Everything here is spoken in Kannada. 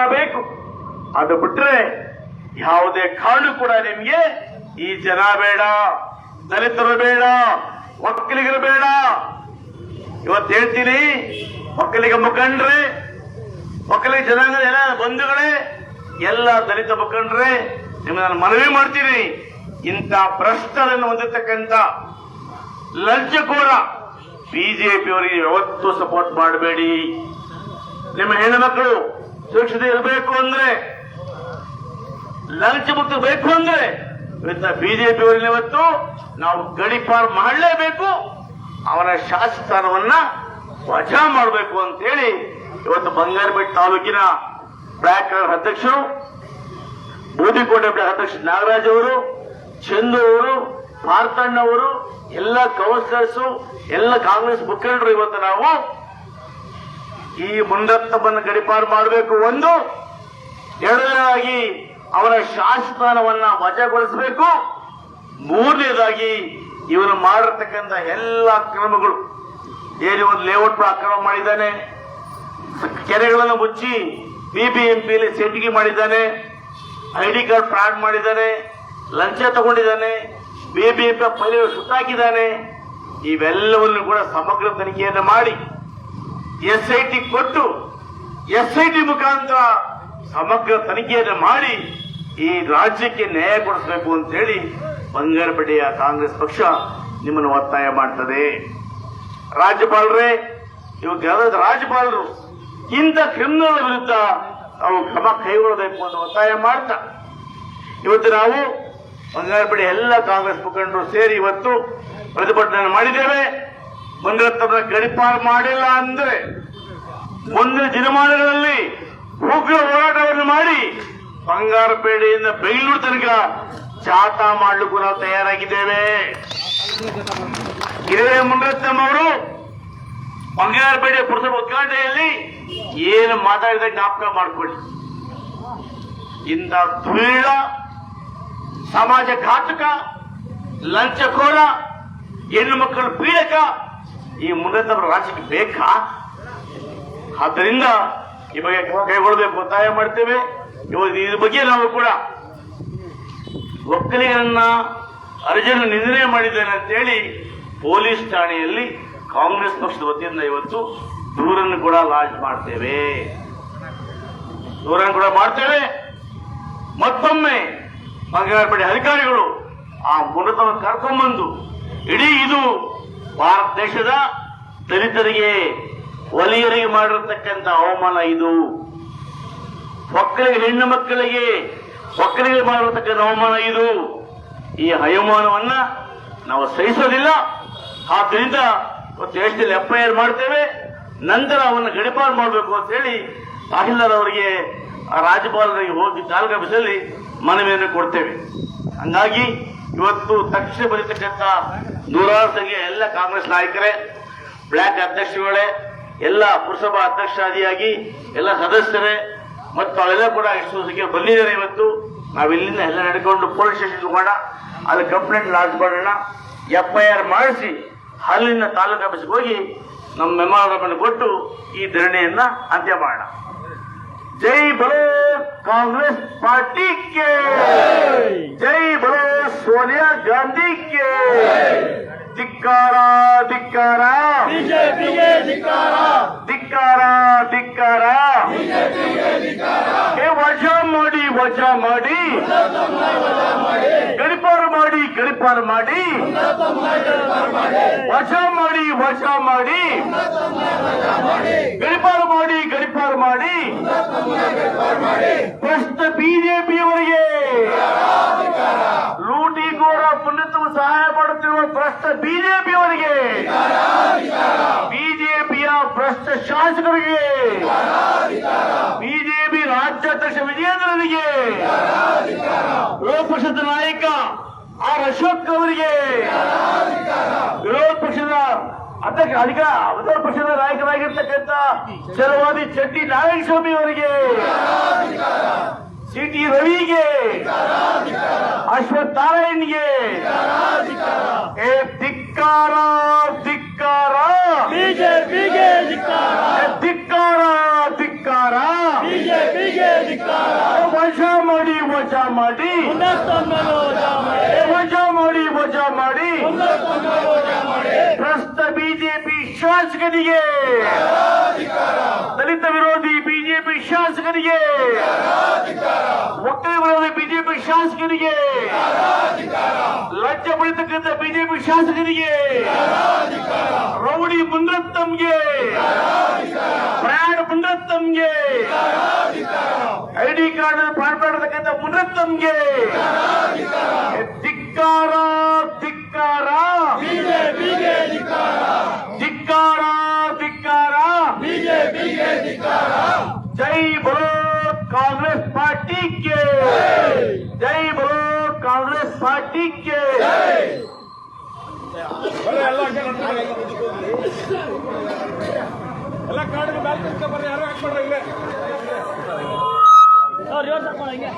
ಬೇಕು ಅದು ಬಿಟ್ರೆ ಯಾವುದೇ ಕಾರಣ ಕೂಡ ನಿಮ್ಗೆ ಈ ಜನ ಬೇಡ, ದಲಿತರು ಬೇಡ ಒಕ್ಕಲಿಗರು ಬೇಡ. ಇವತ್ತು ಹೇಳ್ತೀನಿ ಒಕ್ಕಲಿಗ ಮುಖಂಡ್ರೆ ಒಕ್ಕಲಿಗ ಜನಾಂಗದ ಎಲ್ಲ ಬಂಧುಗಳೇ, ಎಲ್ಲ ದಲಿತ ಮುಖಂಡ್ರೆ, ನಿಮ್ಗೆ ನಾನು ಮನವಿ ಮಾಡ್ತೀನಿ. ಇಂಥ ಭ್ರಷ್ಟರನ್ನು ಹೊಂದಿರತಕ್ಕಂಥ ಲಂಚಕೋರ ಬಿಜೆಪಿ ಅವರಿಗೆ ಯಾವತ್ತೂ ಸಪೋರ್ಟ್ ಮಾಡಬೇಡಿ. ನಿಮ್ಮ ಹೆಣ್ಣು ಮಕ್ಕಳು ಸುರಕ್ಷತೆ ಇರಬೇಕು ಅಂದ್ರೆ, ಲಂಚ ಮುಕ್ತ ಬೇಕು ಅಂದ್ರೆ ಇವತ್ತ ಬಿಜೆಪಿ ಅವರಿಗೆ ಇವತ್ತು, ನಾವು ಗಡಿಪಾರು ಮಾಡಲೇಬೇಕು, ಅವರ ಶಾಸಕಸ್ಥಾನವನ್ನ ವಜಾ ಮಾಡಬೇಕು ಅಂತ ಹೇಳಿ ಇವತ್ತು ಬಂಗಾರಪೇಟೆ ತಾಲೂಕಿನ ಬ್ಲಾಕ್ ಅಧ್ಯಕ್ಷರು ಬೂದಿಕೋಟೆ ಅಧ್ಯಕ್ಷ ನಾಗರಾಜ್ ಅವರು, ಚಂದು ಅವರು, ಎಲ್ಲ ಕೌನ್ಸಿಲರ್ಸು, ಎಲ್ಲ ಕಾಂಗ್ರೆಸ್ ಮುಖಂಡರು ಇವತ್ತು ನಾವು ಈ ಮುಂದತ್ತವನ್ನು ಗಡಿಪಾರು ಮಾಡಬೇಕು ಒಂದು, ಎರಡನೇದಾಗಿ ಅವರ ಶಾಸನವನ್ನ ವಜಗೊಳಿಸಬೇಕು. ಮೂರನೇದಾಗಿ ಇವನು ಮಾಡಿರ್ತಕ್ಕಂಥ ಎಲ್ಲ ಕ್ರಮಗಳು. ಏನು ಒಂದು ಲೇಔಟ್ ಅಕ್ರಮ ಮಾಡಿದ್ದಾನೆ. ಕೆರೆಗಳನ್ನು ಮುಚ್ಚಿ ಬಿಬಿಎಂಪಿಯಲ್ಲಿ ಸೆಟ್ಟಿಗೆ ಮಾಡಿದ್ದಾನೆ. ಐ ಡಿ ಕಾರ್ಡ್ ಫ್ರಾಡ್ ಮಾಡಿದ್ದಾನೆ. ಲಂಚ ತಗೊಂಡಿದ್ದಾನೆ. ಬಿಬಿಎಂಪಿ ಪೈಲಿ ಸುತ್ತಾಕಿದ್ದಾನೆ ಇವೆಲ್ಲವನ್ನು ಕೂಡ ಸಮಗ್ರ ತನಿಖೆಯನ್ನು ಮಾಡಿ ಎಸ್ ಐ ಟಿ ಕೊಟ್ಟು ಎಸ್ ಐ ಟಿ ಮುಖಾಂತರ ಸಮಗ್ರ ತನಿಖೆಯನ್ನು ಮಾಡಿ ಈ ರಾಜ್ಯಕ್ಕೆ ನ್ಯಾಯ ಕೊಡಿಸಬೇಕು ಅಂತ ಹೇಳಿ ಬಂಗಾರಪೇಟೆಯ ಕಾಂಗ್ರೆಸ್ ಪಕ್ಷ ನಿಮ್ಮನ್ನು ಒತ್ತಾಯ ಮಾಡ್ತದೆ. ರಾಜ್ಯಪಾಲರೇ, ಇವಾಗ ರಾಜ್ಯಪಾಲರು ಇಂಥ ಕ್ರಿಮಿನಲ್ ವಿರುದ್ಧ ನಾವು ಕ್ರಮ ಕೈಗೊಳ್ಳಬೇಕು ಅಂತ ಒತ್ತಾಯ ಮಾಡ್ತಾ. ಇವತ್ತು ನಾವು ಬಂಗಾರಪೇಟೆ ಎಲ್ಲ ಕಾಂಗ್ರೆಸ್ ಮುಖಂಡರು ಸೇರಿ ಇವತ್ತು ಪ್ರತಿಭಟನೆ ಮಾಡಿದ್ದೇವೆ. ಮಂಗಳತ್ತವರ ಗಡಿಪಾರು ಮಾಡಿಲ್ಲ ಅಂದ್ರೆ ಮುಂದಿನ ದಿನಮಾನಗಳಲ್ಲಿ ಉಗ್ರ ಹೋರಾಟವನ್ನು ಮಾಡಿ ಬಂಗಾರಪೇಟೆಯಿಂದ ಬೆಂಗಳೂರು ತನಕ ಜಾಥಾ ಮಾಡಲು ನಾವು ತಯಾರಾಗಿದ್ದೇವೆ. ಹಿರಿಯ ಮುಂಡರತ್ನಂ ಅವರು ಬಂಗಾರಪೇಟೆ ಪುರಸಭೆ ಉದ್ಘಾಟನೆಯಲ್ಲಿ ಏನು ಮಾತಾಡಿದ ಜ್ಞಾಪಕ ಮಾಡಿಕೊಳ್ಳಿ. ಇಂಥ ಧೂಳ ಸಮಾಜ ಘಾತಕ ಲಂಚಕೋರ ಹೆಣ್ಣು ಮಕ್ಕಳು ಪೀಡಕ ಈ ಮುಂಡರತ್ನವರ ರಾಜ್ಯಕ್ಕೆ ಬೇಕಾ? ಆದ್ದರಿಂದ ಈ ಬಗ್ಗೆ ಕೈಗೊಳ್ಳಬೇಕು ಒತ್ತಾಯ ಮಾಡ್ತೇವೆ. ಇವತ್ತು ಇದ್ರ ಬಗ್ಗೆ ನಾವು ಕೂಡ ಒಕ್ಕಲಿಗರನ್ನ ಅರ್ಜುನ ನಿಂದನೆ ಮಾಡಿದ್ದೇನೆ ಅಂತೇಳಿ ಪೊಲೀಸ್ ಠಾಣೆಯಲ್ಲಿ ಕಾಂಗ್ರೆಸ್ ಪಕ್ಷದ ವತಿಯಿಂದ ಇವತ್ತು ದೂರನ್ನು ಕೂಡ ಲಾಂಚ್ ಮಾಡ್ತೇವೆ. ದೂರನ್ನು ಕೂಡ ಮಾಡ್ತೇವೆ. ಮತ್ತೊಮ್ಮೆ ಪಡೆ ಅಧಿಕಾರಿಗಳು ಆ ಮುನ್ನತವನ್ನು ಕರ್ಕೊಂಡ್ಬಂದು, ಇಡೀ ಇದು ಭಾರತ ದೇಶದ ದಲಿತರಿಗೆ ಒಲಿಯರಿಗೆ ಮಾಡಿರತಕ್ಕಂಥ ಅವಮಾನ ಇದು. ಮಕ್ಕಳಿಗೆ ಹೆಣ್ಣು ಮಕ್ಕಳಿಗೆ ಒಕ್ಕಲಿಗೆ ಮಾಡಿರತಕ್ಕಂಥ ಅವಮಾನ ಇದು. ಈ ಅಯಮಾನವನ್ನ ನಾವು ಸಹಿಸೋದಿಲ್ಲ. ಆದ್ದರಿಂದ ಇವತ್ತು ದೇಶದಲ್ಲಿ ಎಫ್ಐಆರ್ ಮಾಡ್ತೇವೆ. ನಂತರ ಅವನ್ನು ಗಡಿಪಾರು ಮಾಡಬೇಕು ಅಂತ ಹೇಳಿ ತಹಸೀಲ್ದಾರ್ ಅವರಿಗೆ ರಾಜ್ಯಪಾಲರಿಗೆ ಹೋಗಿ ತಾಲೂಕು ಮನವಿಯನ್ನು ಕೊಡ್ತೇವೆ. ಹಂಗಾಗಿ ಇವತ್ತು ತಕ್ಷಣ ಬರೀತಕ್ಕಂಥ ನೂರಾರು ಸಂಖ್ಯೆಯ ಎಲ್ಲ ಕಾಂಗ್ರೆಸ್ ನಾಯಕರೇ, ಬ್ಲಾಕ್ ಅಧ್ಯಕ್ಷರುಗಳೇ ಎಲ್ಲ ಪುರಸಭಾ ಅಧ್ಯಕ್ಷರಾದಿಯಾಗಿ ಎಲ್ಲ ಸದಸ್ಯರೇ, ಮತ್ತು ಅವರೆಲ್ಲ ಕೂಡ ಎಷ್ಟು ಸಂಖ್ಯೆ ಬಂದಿದ್ದಾರೆ ಇವತ್ತು. ನಾವು ಇಲ್ಲಿಂದ ಎಲ್ಲ ನಡ್ಕೊಂಡು ಪೊಲೀಸ್ ಸ್ಟೇಷನ್ ಹೋಗೋಣ. ಅಲ್ಲಿ ಕಂಪ್ಲೇಂಟ್ ಲಾಂಚ್ ಮಾಡೋಣ. ಎಫ್ ಐ ಆರ್ ಮಾಡಿಸಿ ಅಲ್ಲಿನ ತಾಲೂಕು ಆಫೀಸ್ಗೆ ಹೋಗಿ ನಮ್ಮ ಮೆಮೊರಾಂಡಮ್ ಕೊಟ್ಟು ಈ ಧರಣಿಯನ್ನು ಅಂತ್ಯ ಮಾಡೋಣ. ಜೈ ಬಲೋ ಕಾಂಗ್ರೆಸ್ ಪಾರ್ಟಿ ಕೆ. ಜೈ ಬಲೋ ಸೋನಿಯಾ ಗಾಂಧಿ ಕೆ. ಧಿಕ್ಕಾರ ಧಿಕ್ಕಾರ. ಬಿಜೆಪಿಗೆ ಧಿಕ್ಕಾರ. ಧಿಕ್ಕಾರ ವಜಾ ಮಾಡಿ ವಜಾ ಮಾಡಿ. ಗಡಿಪಾರು ಮಾಡಿ ಗಡಿಪಾರು ಮಾಡಿ. ವಜಾ ಮಾಡಿ ವಜಾ ಮಾಡಿ. ಗಡಿಪಾರು ಮಾಡಿ ಭ್ರಷ್ಟ ಬಿಜೆಪಿಯವರಿಗೆ. ಲೂಟಿಗೋರ ಪುಣ್ಯತ್ವ ಸಹಾಯ ಮಾಡುತ್ತಿರುವ ಭ್ರಷ್ಟ ಬಿಜೆಪಿಯವರಿಗೆ. ಬಿಜೆಪಿಯ ಭ್ರಷ್ಟ ಶಾಸಕರಿಗೆ. ಬಿಜೆಪಿ ರಾಜ್ಯಾಧ್ಯಕ್ಷ ವಿಜಯೇಂದ್ರನಿಗೆ ವಿರೋಧ ಪಕ್ಷದ ನಾಯಕ ಆರ್ ಅಶೋಕ್ ಅವರಿಗೆ. ವಿರೋಧ ಪಕ್ಷದ ಅಧ್ಯಕ್ಷ ಅಧಿಕ ವಿರೋಧ ಪಕ್ಷದ ನಾಯಕರಾಗಿರ್ತಕ್ಕಂಥ ಚಲವಾದಿ ಚಟ್ಟಿ ನಾರಾಯಣಸ್ವಾಮಿ ಅವರಿಗೆ ಸಿಟಿ ರವಿಗೆ ಅಶ್ವಥ್ ನಾರಾಯಣ್ಗೆ ಏ ಧಿಕ್ಕಾರ ಧಿಕ್ಕಾರ. ಬಿಜೆಪಿಗೆ ಧಿಕ್ಕಾರ. ಧಿಕ್ಕಾರ ಬಿಜೆಪಿಗೆ ವಜಾ ಮಾಡಿ ವಜಾ ಮಾಡಿ. ವಜಾ ಮಾಡಿ. ವಜಾ ಮಾಡಿ ವಜಾ ಮಾಡಿ ಪುನರ್ತೊಂದಲು ವಜಾ ಮಾಡಿ ಪ್ರಸ್ತುತ ಬಿಜೆಪಿ ಶಾಸಕರಿಗೆ ದಲಿತ ವಿರೋಧಿ ಬಿಜೆಪಿ ಶಾಸಕರಿಗೆ ಒಕ್ಕಲಿ ವಿರೋಧಿ ಬಿಜೆಪಿ ಶಾಸಕರಿಗೆ ಲಜ್ಜ ಪಡಿತಕ್ಕಂಥ ಬಿಜೆಪಿ ಶಾಸಕರಿಗೆ ರೌಡಿ ಮುಂದ್ರತ್ತಂಗೆ ಬ್ರ್ಯಾಂಡ್ ಮುಂದ್ರತ್ತಂಗೆ ಐಡಿ ಕಾರ್ಡ್ ಪ್ರಾಣ ಮಾಡತಕ್ಕಂಥ ಮುಂದ್ರತ್ತಂಗೆ कांग्रेस पार्टी के जय बोलो कांग्रेस पार्टी के ಎಲ್ಲ ಕಾರ್ಡ್ ಬ್ಯಾಲ್ ತಿಳ್ಕೊಬರ್ರಿ ಯಾರು ಹಾಕ್ಬಿಡ್ರಿ ಹಿಂಗೆ ಅವ್ರು ಯೋಚನೆ ಹಿಂಗೆ